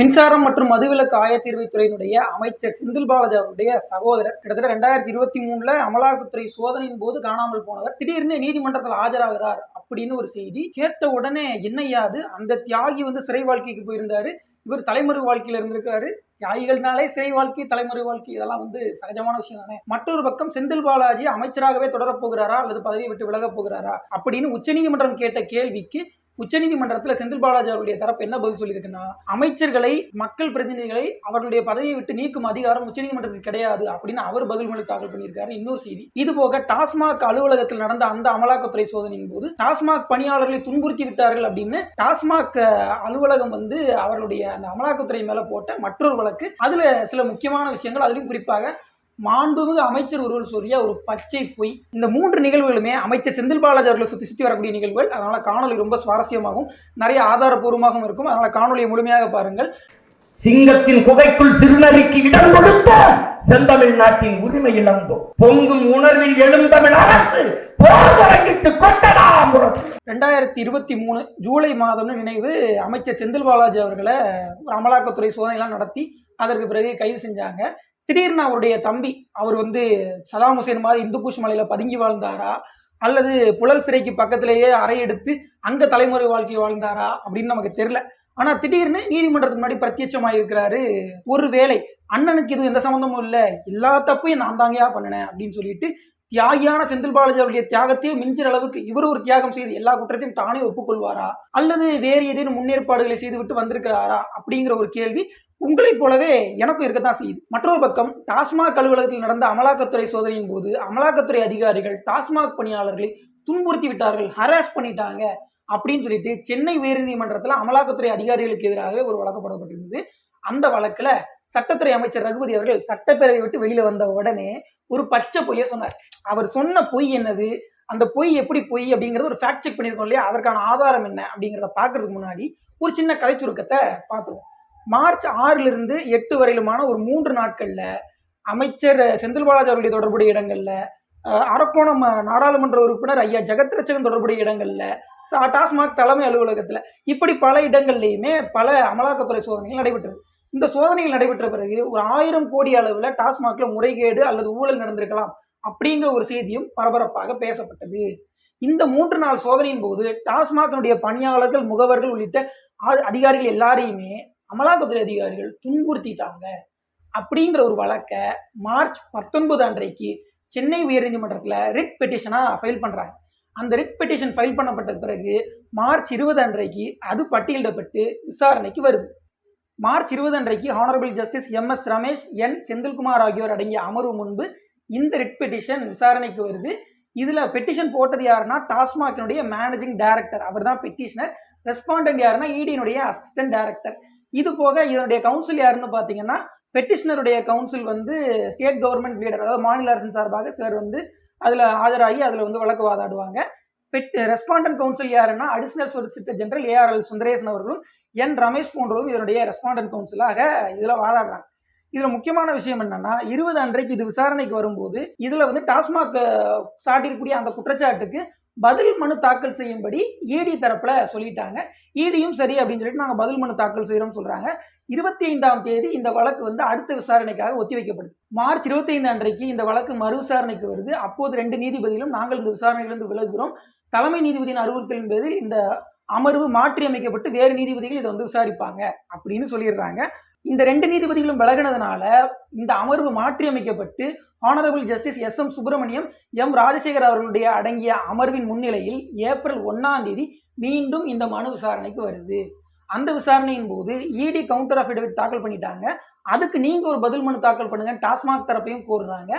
மின்சாரம் மற்றும் மதுவிலக்கு ஆயத்தீர்வைத்துறையினுடைய அமைச்சர் செந்தில் பாலாஜி அவருடைய சகோதரர் கிட்டத்தட்ட ரெண்டாயிரத்தி இருபத்தி மூணுல அமலாக்கத்துறை சோதனையின் போது காணாமல் போனவர். திடீர்னு நீதிமன்றத்தில் ஆஜராகிறார் அப்படின்னு ஒரு செய்தி கேட்ட உடனே என்னையாது அந்த தியாகி வந்து சிறை வாழ்க்கைக்கு போயிருந்தாரு. இவர் தலைமறை வாழ்க்கையில இருந்திருக்காரு. தியாகிகள்னாலே சிறை வாழ்க்கை தலைமுறை வாழ்க்கை இதெல்லாம் வந்து சகஜமான விஷயம் தானே. மற்றொரு பக்கம் செந்தில் பாலாஜி அமைச்சராகவே தொடரப் போகிறாரா? அல்லது பதவியை விட்டு விலகப் போகிறாரா? அப்படின்னு உச்சநீதிமன்றம் கேட்ட கேள்விக்கு உச்சநீதிமன்றத்தில் செந்தில் பாலாஜி அவருடைய தரப்பு என்ன பதில் சொல்லியிருக்குன்னா அமைச்சர்களை மக்கள் பிரதிநிதிகளை அவர்களுடைய பதவியை விட்டு நீக்கும் அதிகாரம் உச்சநீதிமன்றத்துக்கு கிடையாது அப்படின்னு அவர் பதில் மனு தாக்கல் பண்ணியிருக்காரு. இன்னொரு செய்தி இது போக டாஸ்மாக் அலுவலகத்தில் நடந்த அந்த அமலாக்கத்துறை சோதனையின் போது டாஸ்மாக் பணியாளர்களை துன்புறுத்தி விட்டார்கள் அப்படின்னு டாஸ்மாக் அலுவலகம் வந்து அவர்களுடைய அந்த அமலாக்கத்துறை மேல போட்ட மற்றொரு வழக்கு. அதுல சில முக்கியமான விஷயங்கள் அதிலும் குறிப்பாக மாண்புமிகு அமைச்சர் ஒருவர் சொல்லிய ஒரு பச்சை பொய். இந்த மூன்று நிகழ்வுகளுமே அமைச்சர் செந்தில் பாலாஜி அவர்களை சுற்றி சுற்றி வரக்கூடிய நிகழ்வுகள். அதனால காணொலி ரொம்ப சுவாரஸ்யமாகவும் நிறைய ஆதாரப்பூர்வமாகவும் இருக்கும். அதனால காணொலியை முழுமையாக பாருங்கள். சிங்கத்தின் குகைக்குள் சிறுநரிக்கு இடம் கொடுத்த செந்தமிழ் நாட்டின் உரிமை இழந்தோம். பொங்கும் உணர்வில் எழுந்தமிழ் அரசு ரெண்டாயிரத்தி இருபத்தி மூணு ஜூலை மாதம்னு நினைவு அமைச்சர் செந்தில் பாலாஜி அவர்களை அமலாக்கத்துறை சோதனைலாம் நடத்தி அதற்கு பிறகு கைது செஞ்சாங்க. திடீர்னு அவருடைய தம்பி அவர் வந்து சதாம் ஹுசேன் மாதிரி இந்து கூஷ் மலையில பதுங்கி வாழ்ந்தாரா? அல்லது புழல் சிறைக்கு பக்கத்திலேயே அறை எடுத்து அங்க தலைமுறை வாழ்க்கை வாழ்ந்தாரா? அப்படின்னு நமக்கு தெரியல. ஆனா திடீர்னு நீதிமன்றத்துக்கு முன்னாடி பிரத்யட்சமாக இருக்கிறாரு ஒருவேளை அண்ணனுக்கு இது எந்த சம்மந்தமும் இல்லை. எல்லா தப்பையும் நான் தாங்கயா பண்ணினேன் அப்படின்னு சொல்லிட்டு தியாகியான செந்தில் பாலாஜி அவருடைய தியாகத்தையே மிஞ்சிற அளவுக்கு இவர் ஒரு தியாகம் செய்து எல்லா குற்றத்தையும் தானே ஒப்புக்கொள்வாரா? அல்லது வேறு ஏதேனும் முன்னேற்பாடுகளை செய்துவிட்டு வந்திருக்கிறாரா? அப்படிங்கிற ஒரு கேள்வி உங்களைப் போலவே எனக்கும் இருக்கத்தான் செய்யுது. மற்றொரு பக்கம் டாஸ்மாக் அலுவலகத்தில் நடந்த அமலாக்கத்துறை சோதனையின் போது அமலாக்கத்துறை அதிகாரிகள் டாஸ்மாக் பணியாளர்களை துன்புறுத்தி விட்டார்கள் ஹராஸ் பண்ணிட்டாங்க அப்படின்னு சொல்லிட்டு சென்னை உயர்நீதிமன்றத்தில் அமலாக்கத்துறை அதிகாரிகளுக்கு எதிராக ஒரு வழக்கு போடப்பட்டிருந்தது. அந்த வழக்கில் சட்டத்துறை அமைச்சர் ரகுபதி அவர்கள் சட்டப்பேரவை விட்டு வெளியில வந்த உடனே ஒரு பச்சை பொய்ய சொன்னார். அவர் சொன்ன பொய் என்னது? அந்த பொய் எப்படி பொய் அப்படிங்கறது ஒரு ஃபேக்ட் செக் பண்ணியிருக்கோம் இல்லையா? அதற்கான ஆதாரம் என்ன அப்படிங்கிறத பார்க்கறதுக்கு முன்னாடி ஒரு சின்ன கதை சுருக்கத்தை பார்த்துருவோம். மார்ச் ஆறுல இருந்து எட்டு வரையிலுமான ஒரு மூன்று நாட்கள்ல அமைச்சர் செந்தில் பாலாஜி அவருடைய தொடர்புடைய இடங்கள்ல அரக்கோணம் நாடாளுமன்ற உறுப்பினர் ஐயா ஜெகத்ரட்சகன் தொடர்புடைய இடங்கள்ல டாஸ்மாக் தலைமை அலுவலகத்துல இப்படி பல இடங்கள்லையுமே பல அமலாக்கத்துறை சோதனைகள் நடைபெற்றது. இந்த சோதனைகள் நடைபெற்ற பிறகு ஒரு ஆயிரம் கோடி அளவுல டாஸ்மாக்ல முறைகேடு அல்லது ஊழல் நடந்திருக்கலாம் அப்படிங்கிற ஒரு செய்தியும் பரபரப்பாக பேசப்பட்டது. இந்த மூன்று நாள் சோதனையின் போது டாஸ்மாக்னுடைய பணியாளர்கள் முகவர்கள் உள்ளிட்ட அதிகாரிகள் எல்லாரையுமே அமலாக்கத்துறை அதிகாரிகள் துன்புறுத்திட்டாங்க அப்படிங்கிற ஒரு வழக்கை மார்ச் பத்தொன்பது அன்றைக்கு சென்னை உயர்நீதிமன்றத்தில் ரிட் பெட்டிஷனாக ஃபைல் பண்ணுறாங்க அந்த ரிட் பெட்டிஷன் ஃபைல் பண்ணப்பட்ட பிறகு மார்ச் இருபது அன்றைக்கு அது பட்டியலிடப்பட்டு விசாரணைக்கு வருது. மார்ச் இருபது அன்றைக்கு honourable justice M S Ramesh N Senthilkumar ஆகியோர் அடங்கிய அமர்வு முன்பு இந்த ரிட் பெட்டிஷன் விசாரணைக்கு வருது. இதில் பெட்டிஷன் போட்டது யாருன்னா டாஸ்மாகினுடைய மேனேஜிங் டைரக்டர் அவர் தான் பெட்டிஷனர் ரெஸ்பாண்டன்ட் யாருன்னா இடியினுடைய அசிஸ்டன்ட் டைரக்டர் இது போக இதனுடைய கவுன்சில் யாருன்னு பார்த்தீங்கன்னா பெட்டிஷனருடைய கவுன்சில் வந்து ஸ்டேட் கவர்மெண்ட் லீடர் அதாவது மாநில அரசின் சார்பாக சார் வந்து அதில் ஆஜராகி அதில் வந்து வழக்கு வாதாடுவாங்க. பெட் ரெஸ்பாண்டன்ட் கவுன்சில் யாருன்னா additional solicitor general ARL Sundaresan அவர்களும் என் ரமேஷ் போன்றவரும் இதனுடைய ரெஸ்பாண்டன்ட் கவுன்சிலாக இதில் வாதாடுறாங்க. இதுல முக்கியமான விஷயம் என்னன்னா இருபது அன்றைக்கு இது விசாரணைக்கு வரும்போது இதுல வந்து டாஸ்மாக் அஹ், அந்த குற்றச்சாட்டுக்கு பதில் மனு தாக்கல் செய்யும்படி இடி தரப்பில் சொல்லிட்டாங்க. இடியும் சரி அப்படின்னு சொல்லிட்டு நாங்கள் பதில் மனு தாக்கல் செய்கிறோம்னு சொல்கிறாங்க இருபத்தி ஐந்தாம் தேதி இந்த வழக்கு வந்து அடுத்த விசாரணைக்காக ஒத்திவைக்கப்படுது. மார்ச் இருபத்தி ஐந்து அன்றைக்கு இந்த வழக்கு மறு விசாரணைக்கு வருது. அப்போது ரெண்டு நீதிபதிகளும் நாங்கள் இந்த விசாரணையிலிருந்து விலகுகிறோம். தலைமை நீதிபதியின் அறிவுறுத்தலின் பேரில் இந்த அமர்வு மாற்றி அமைக்கப்பட்டு வேறு நீதிபதிகள் இதை வந்து விசாரிப்பாங்க அப்படின்னு சொல்லிடுறாங்க. இந்த ரெண்டு நீதிபதிகளும் விலகினதுனால இந்த அமர்வு மாற்றி honourable justice S M Subramaniam M Rajasekar அவர்களுடைய அடங்கிய அமர்வின் முன்னிலையில் ஏப்ரல் ஒன்றாம் தேதி மீண்டும் இந்த மனு விசாரணைக்கு வருது. அந்த விசாரணையின் போது இடி கவுண்டர் அஃபிடவிட் தாக்கல் பண்ணிட்டாங்க. அதுக்கு நீங்கள் ஒரு பதில் மனு தாக்கல் பண்ணுங்க. டாஸ்மாக் தரப்பையும் கோருறாங்க.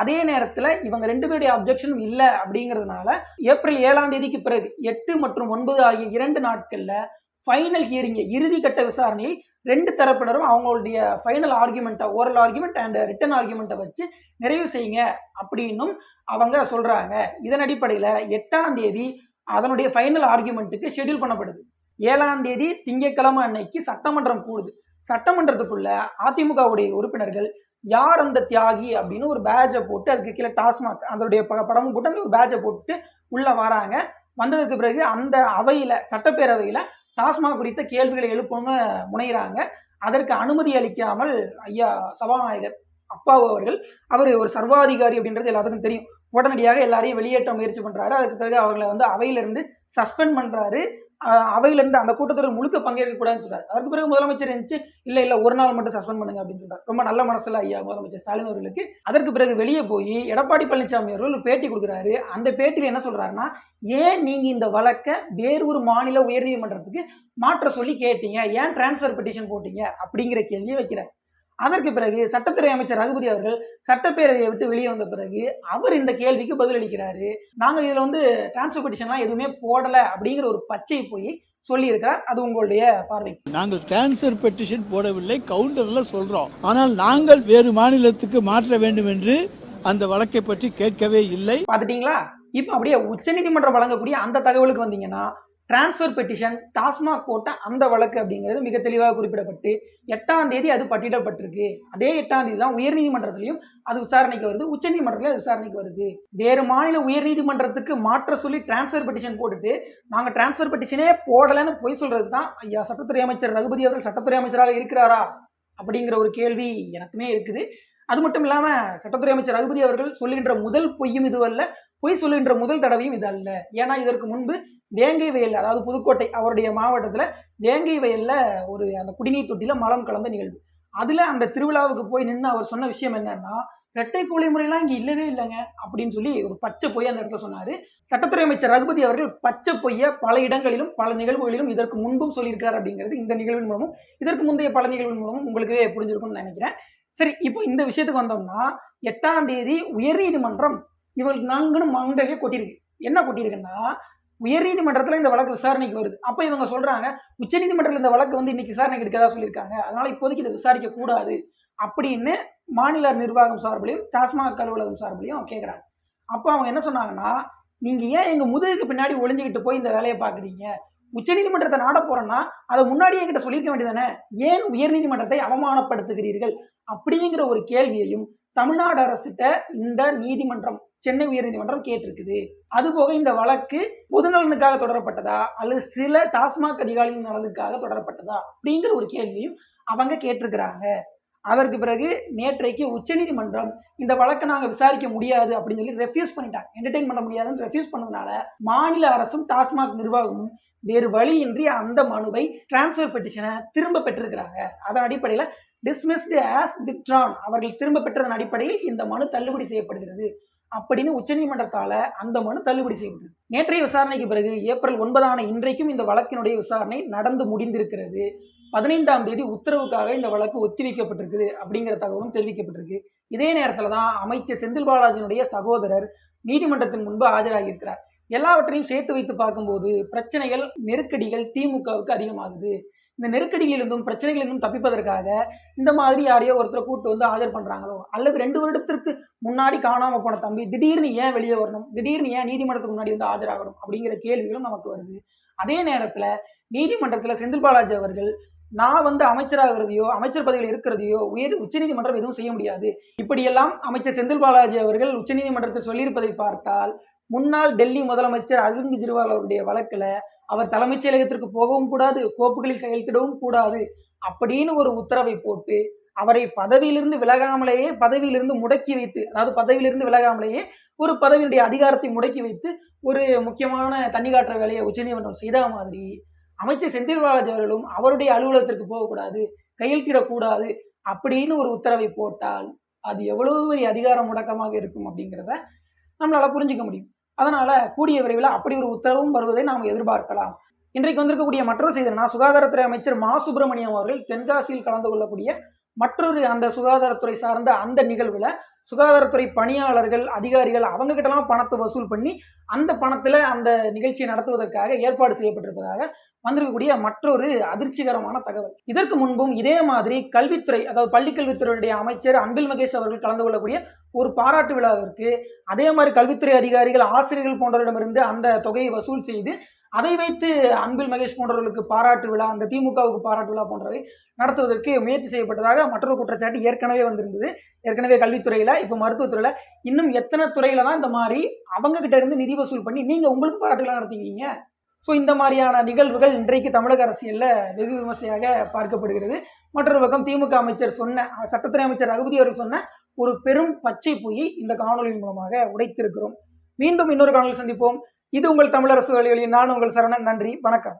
அதே நேரத்தில் இவங்க ரெண்டு பேருடைய அப்ஜெக்ஷனும் இல்லை அப்படிங்கிறதுனால ஏப்ரல் ஏழாம் தேதிக்கு பிறகு எட்டு மற்றும் ஒன்பது ஆகிய இரண்டு நாட்களில் ஃபைனல் ஹியரிங்கை இறுதி கட்ட விசாரணையை ரெண்டு தரப்பினரும் அவங்களுடைய ஃபைனல் ஆர்குமெண்ட்டை ஓரல் ஆர்குமெண்ட் அண்ட் ரிட்டன் ஆர்குமெண்ட்டை வச்சு நிறைவு செய்யுங்க அப்படின்னும் அவங்க சொல்கிறாங்க இதன் அடிப்படையில் எட்டாம் தேதி அதனுடைய ஃபைனல் ஆர்குமெண்ட்டுக்கு ஷெட்யூல் பண்ணப்படுது. ஏழாம் தேதி திங்கட்கிழமை அன்னைக்கு சட்டமன்றம் கூடுது. சட்டமன்றத்துக்குள்ள அதிமுகவுடைய உறுப்பினர்கள் யார் அந்த தியாகி அப்படின்னு ஒரு பேட்சை போட்டு அதுக்கு கீழே டாஸ்மாக் அதனுடைய ப- படமும் போட்டு அந்த ஒரு பேட்சை போட்டு உள்ளே வராங்க. வந்ததுக்கு பிறகு அந்த அவையில் சட்டப்பேரவையில் டாஸ்மாக் குறித்த கேள்விகளை எழுப்பணும்னு முனைகிறாங்க அதற்கு அனுமதி அளிக்காமல் ஐயா சபாநாயகர் அப்பாவு அவர்கள் அவர் ஒரு சர்வாதிகாரி அப்படின்றது எல்லாத்துக்கும் தெரியும். உடனடியாக எல்லாரையும் வெளியேற்ற முயற்சி பண்றாரு. அதுக்கு பிறகு அவர்களை வந்து அவையிலிருந்து சஸ்பெண்ட் பண்றாரு. அவையிலிருந்து அந்த கூட்டத்தொடர் முழுக்க பங்கேற்கக்கூடாதுன்னு சொல்றாரு. அதற்கு பிறகு முதலமைச்சர் இருந்துச்சு? இல்லை இல்லை ஒரு நாள் மட்டும் சஸ்பெண்ட் பண்ணுங்க அப்படின்னு சொல்றாரு. ரொம்ப நல்ல மனசுல ஐயா முதலமைச்சர் ஸ்டாலின் அவர்களுக்கு. அதற்கு பிறகு வெளியே போய் எடப்பாடி பழனிசாமி அவர்கள் ஒரு பேட்டி கொடுக்குறாரு. அந்த பேட்டியில் என்ன சொல்றாருன்னா ஏன் நீங்க இந்த வழக்கை வேறு ஒரு மாநில உயர்நீதிமன்றத்துக்கு மாற்ற சொல்லி கேட்டீங்க? ஏன் டிரான்ஸ்ஃபர் பெட்டிஷன் போட்டீங்க? அப்படிங்கிற கேள்வியை வைக்கிறார். அதற்கு பிறகு சட்டத்துறை அமைச்சர் ரகுபதி அவர்கள் சட்டப்பேரவையை விட்டு வெளியே வந்த பிறகு அவர் இந்த கேள்விக்கு பதிலளிக்கிறாரு. நாங்க இதுல வந்து டிரான்ஸ்ஃபர் பெட்டிஷன்லாம் எதுவுமே போடல அப்படிங்கிற ஒரு பச்சை போய் சொல்லியிருக்கிறார். அது உங்களுடைய பார்வை. நாங்கள் கேன்சர் பெட்டிஷன் போடவில்லை கவுண்டர்ல சொல்றோம். ஆனால் நாங்கள் வேறு மாநிலத்துக்கு மாற்ற வேண்டும் என்று அந்த வழக்கை பற்றி கேட்கவே இல்லை. பார்த்துட்டீங்களா? இப்போ அப்படியே உச்சநீதிமன்றம் வழங்கக்கூடிய அந்த தகவலுக்கு வந்தீங்கன்னா டிரான்ஸ்ஃபர் பெட்டிஷன் டாஸ்மாக் போட்ட அந்த வழக்கு அப்படிங்கிறது மிக தெளிவாக குறிப்பிடப்பட்டு எட்டாம் தேதி அது பட்டியிடப்பட்டிருக்கு அதே எட்டாம் தேதி தான் உயர்நீதிமன்றத்திலையும் அது விசாரணைக்கு வருது. உச்சநீதிமன்றத்தில் அது விசாரணைக்கு வருது. வேறு மாநில உயர்நீதிமன்றத்துக்கு மாற்ற சொல்லி டிரான்ஸ்ஃபர் பெட்டிஷன் போட்டுட்டு நாங்கள் டிரான்ஸ்ஃபர் பெட்டிஷனே போடலைன்னு பொய் சொல்கிறது தான் ஐயா சட்டத்துறை அமைச்சர் ரகுபதி அவர்கள் சட்டத்துறை அமைச்சராக இருக்கிறாரா? அப்படிங்கிற ஒரு கேள்வி எனக்குமே இருக்குது. அது மட்டும் இல்லாமல் சட்டத்துறை அமைச்சர் ரகுபதி அவர்கள் சொல்லுகின்ற முதல் பொய்யும் இதுவல்ல. பொய் சொல்லுகின்ற முதல் தடவையும் இது அல்ல. ஏன்னா இதற்கு முன்பு வேங்கை வயல் அதாவது புதுக்கோட்டை அவருடைய மாவட்டத்தில் வேங்கை வயலில் ஒரு அந்த குடிநீர் தொட்டியில் மலம் கலந்த நிகழ்வு. அதில் அந்த திருவிழாவுக்கு போய் நின்று அவர் சொன்ன விஷயம் என்னன்னா இரட்டை கோழி முறையெல்லாம் இங்கே இல்லவே இல்லைங்க அப்படின்னு சொல்லி ஒரு பச்சை பொய் அந்த இடத்துல சொன்னார். சட்டத்துறை அமைச்சர் ரகுபதி அவர்கள் பச்சை பொய்யை பல இடங்களிலும் பல நிகழ்வுகளிலும் இதற்கு முன்பும் சொல்லியிருக்கிறார் அப்படிங்கிறது இந்த நிகழ்வின் மூலமும் இதற்கு முந்தைய பல நிகழ்வின் மூலமும் உங்களுக்கே புரிஞ்சிருக்கும்னு நினைக்கிறேன். சரி இப்போ இந்த விஷயத்துக்கு வந்தோம்னா எட்டாம் தேதி உயர்நீதிமன்றம் இவங்களுக்கு நாங்கன்னு மண்டலே கொட்டியிருக்கு என்ன கொட்டியிருக்குன்னா உயர்நீதிமன்றத்தில் இந்த வழக்கு விசாரணைக்கு வருது. அப்போ இவங்க சொல்கிறாங்க உச்சநீதிமன்றத்தில் இந்த வழக்கு வந்து இன்னைக்கு விசாரணைக்கு எடுக்கதா சொல்லியிருக்காங்க. அதனால் இப்போதைக்கு இதை விசாரிக்க கூடாது அப்படின்னு மாநில நிர்வாகம் சார்பிலையும் டாஸ்மாக் அலுவலகம் சார்பிலையும் கேட்குறாங்க அப்போ அவங்க என்ன சொன்னாங்கன்னா நீங்கள் ஏன் எங்கள் முதுகுக்கு பின்னாடி ஒளிஞ்சுக்கிட்டு போய் இந்த வேலையை பார்க்குறீங்க உச்சநீதிமன்றத்தை நாட போகிறோன்னா அதை முன்னாடியே கிட்ட சொல்லியிருக்க வேண்டியதானே ஏன் உயர்நீதிமன்றத்தை அவமானப்படுத்துகிறீர்கள்? அப்படிங்கிற ஒரு கேள்வியையும் தமிழ்நாடு அரசிட்ட இந்த நீதிமன்றம் சென்னை உயர்நீதிமன்றம் கேட்டிருக்குது. அதுபோக இந்த வழக்கு பொதுநலனுக்காக தொடரப்பட்டதா? அல்லது சில டாஸ்மாக் அதிகாரிகளின் நலனுக்காக தொடரப்பட்டதா? அப்படிங்கிற ஒரு கேள்வியும் அவங்க கேட்டிருக்கிறாங்க. அதற்கு பிறகு நேற்றைக்கு உச்சநீதிமன்றம் இந்த வழக்கை நாங்கள் விசாரிக்க முடியாது அப்படின்னு சொல்லி ரெஃப்யூஸ் பண்ணிட்டாங்க. என்டர்டைன் பண்ண முடியாதுன்னு ரெஃப்யூஸ் பண்ணதுனால மாநில அரசும் டாஸ்மாக் நிர்வாகமும் வேறு வழியின்றி அந்த மனுவை டிரான்ஸ்ஃபர் பெட்டிஷனை திரும்ப பெற்றிருக்கிறாங்க. அதன் அடிப்படையில் டிஸ்மிஸ்டு ஆஸ் வித்ரான் அவர்கள் திரும்ப பெற்றதன் அடிப்படையில் இந்த மனு தள்ளுபடி செய்யப்படுகிறது. அப்படின்னு உச்சநீதிமன்றத்தால் அந்த மனு தள்ளுபடி செய்யப்பட்டது. நேற்றைய விசாரணைக்கு பிறகு ஏப்ரல் ஒன்பதான இன்றைக்கும் இந்த வழக்கினுடைய விசாரணை நடந்து முடிந்திருக்கிறது. பதினைந்தாம் தேதி உத்தரவுக்காக இந்த வழக்கு ஒத்திவைக்கப்பட்டிருக்குது அப்படிங்கிற தகவலும் தெரிவிக்கப்பட்டிருக்கு. இதே நேரத்தில் தான் அமைச்சர் செந்தில் பாலாஜியினுடைய சகோதரர் நீதிமன்றத்தின் முன்பு ஆஜராகியிருக்கிறார். எல்லாவற்றையும் சேர்த்து வைத்து பார்க்கும்போது பிரச்சனைகள் நெருக்கடிகள் திமுகவுக்கு அதிகமாகுது. இந்த நெருக்கடிகளிலிருந்தும் பிரச்சனைகளிலிருந்தும் தப்பிப்பதற்காக இந்த மாதிரி யாரையோ ஒருத்தரை கூட்டு வந்து ஆஜர் பண்ணுறாங்களோ அல்லது ரெண்டு வருடத்திற்கு முன்னாடி காணாமல் போன தம்பி திடீர்னு ஏன் வெளியே வரணும் திடீர்னு ஏன் நீதிமன்றத்துக்கு முன்னாடி வந்து ஆஜராகணும் அப்படிங்கிற கேள்விகளும் நமக்கு வருது. அதே நேரத்தில் நீதிமன்றத்தில் செந்தில் பாலாஜி அவர்கள் நான் வந்து அமைச்சராகிறதையோ அமைச்சர் பதவியில் இருக்கிறதையோ உயர் உச்சநீதிமன்றம் எதுவும் செய்ய முடியாது. இப்படியெல்லாம் அமைச்சர் செந்தில் பாலாஜி அவர்கள் உச்சநீதிமன்றத்தில் சொல்லியிருப்பதை பார்த்தால் முன்னாள் டெல்லி முதலமைச்சர் அரவிந்த் கெஜ்ரிவால் அவருடைய வழக்கில் அவர் தலைமைச் செயலகத்திற்கு போகவும் கூடாது கோப்புகளில் கையெழுத்திடவும் கூடாது அப்படின்னு ஒரு உத்தரவை போட்டு அவரை பதவியிலிருந்து விலகாமலேயே பதவியிலிருந்து முடக்கி வைத்து அதாவது பதவியிலிருந்து விலகாமலேயே ஒரு பதவியினுடைய அதிகாரத்தை முடக்கி வைத்து ஒரு முக்கியமான தண்ணி காட்டுற வேலையை உச்சநீதிமன்றம் செய்த மாதிரி அமைச்சர் செந்தில் பாலாஜி அவர்களும் அவருடைய அலுவலகத்திற்கு போகக்கூடாது கையெழுத்திடக்கூடாது அப்படின்னு ஒரு உத்தரவை போட்டால் அது எவ்வளவு பெரிய அதிகார முடக்கமாக இருக்கும் அப்படிங்கிறத நம்மளால புரிஞ்சுக்க முடியும். அதனால கூடிய விரைவில் அப்படி ஒரு உத்தரவும் வருவதை நாம் எதிர்பார்க்கலாம். இன்றைக்கு வந்திருக்கக்கூடிய மற்றொரு செய்தி என்னன்னா சுகாதாரத்துறை அமைச்சர் மா. சுப்பிரமணியம் அவர்கள் தென்காசியில் கலந்து கொள்ளக்கூடிய மற்றொரு அந்த சுகாதாரத்துறை சார்ந்த அந்த நிகழ்வுல சுகாதாரத்துறை பணியாளர்கள் அதிகாரிகள் அவங்கக்கிட்டலாம் பணத்தை வசூல் பண்ணி அந்த பணத்தில் அந்த நிகழ்ச்சியை நடத்துவதற்காக ஏற்பாடு செய்யப்பட்டிருப்பதாக வந்திருக்கக்கூடிய மற்றொரு அதிர்ச்சிகரமான தகவல். இதற்கு முன்பும் இதே மாதிரி கல்வித்துறை அதாவது பள்ளிக்கல்வித்துறையுடைய அமைச்சர் அன்பில் மகேஷ் அவர்கள் கலந்து கொள்ளக்கூடிய ஒரு பாராட்டு விழாவிற்கு அதே மாதிரி கல்வித்துறை அதிகாரிகள் ஆசிரியர்கள் போன்றவரிடமிருந்து அந்த தொகையை வசூல் செய்து அதை வைத்து அன்பில் மகேஷ் போன்றவர்களுக்கு பாராட்டு விழா அந்த திமுகவுக்கு பாராட்டு விழா போன்றவை நடத்துவதற்கு முயற்சி செய்யப்பட்டதாக மற்றொரு குற்றச்சாட்டு ஏற்கனவே வந்திருந்தது. ஏற்கனவே கல்வித்துறையில் இப்போ மருத்துவத்துறையில் இன்னும் எத்தனை துறையில தான் இந்த மாதிரி அவங்க கிட்ட இருந்து நிதி வசூல் பண்ணி நீங்கள் உங்களுக்கு பாராட்டு நடத்திக்கிங்க ஸோ இந்த மாதிரியான நிகழ்வுகள் இன்றைக்கு தமிழக அரசியலில் வெகு விமர்சையாக பார்க்கப்படுகிறது. மற்றொரு பக்கம் திமுக அமைச்சர் சொன்ன சட்டத்துறை அமைச்சர் ரகுபதி அவர்கள் சொன்ன ஒரு பெரும் பச்சை போய் இந்த காணொலியின் மூலமாக உடைத்திருக்கிறோம். மீண்டும் இன்னொரு காணொலி சந்திப்போம். இது உங்கள் தமிழரசு வழிகளில் நான் உங்கள் சரணன். நன்றி. வணக்கம்.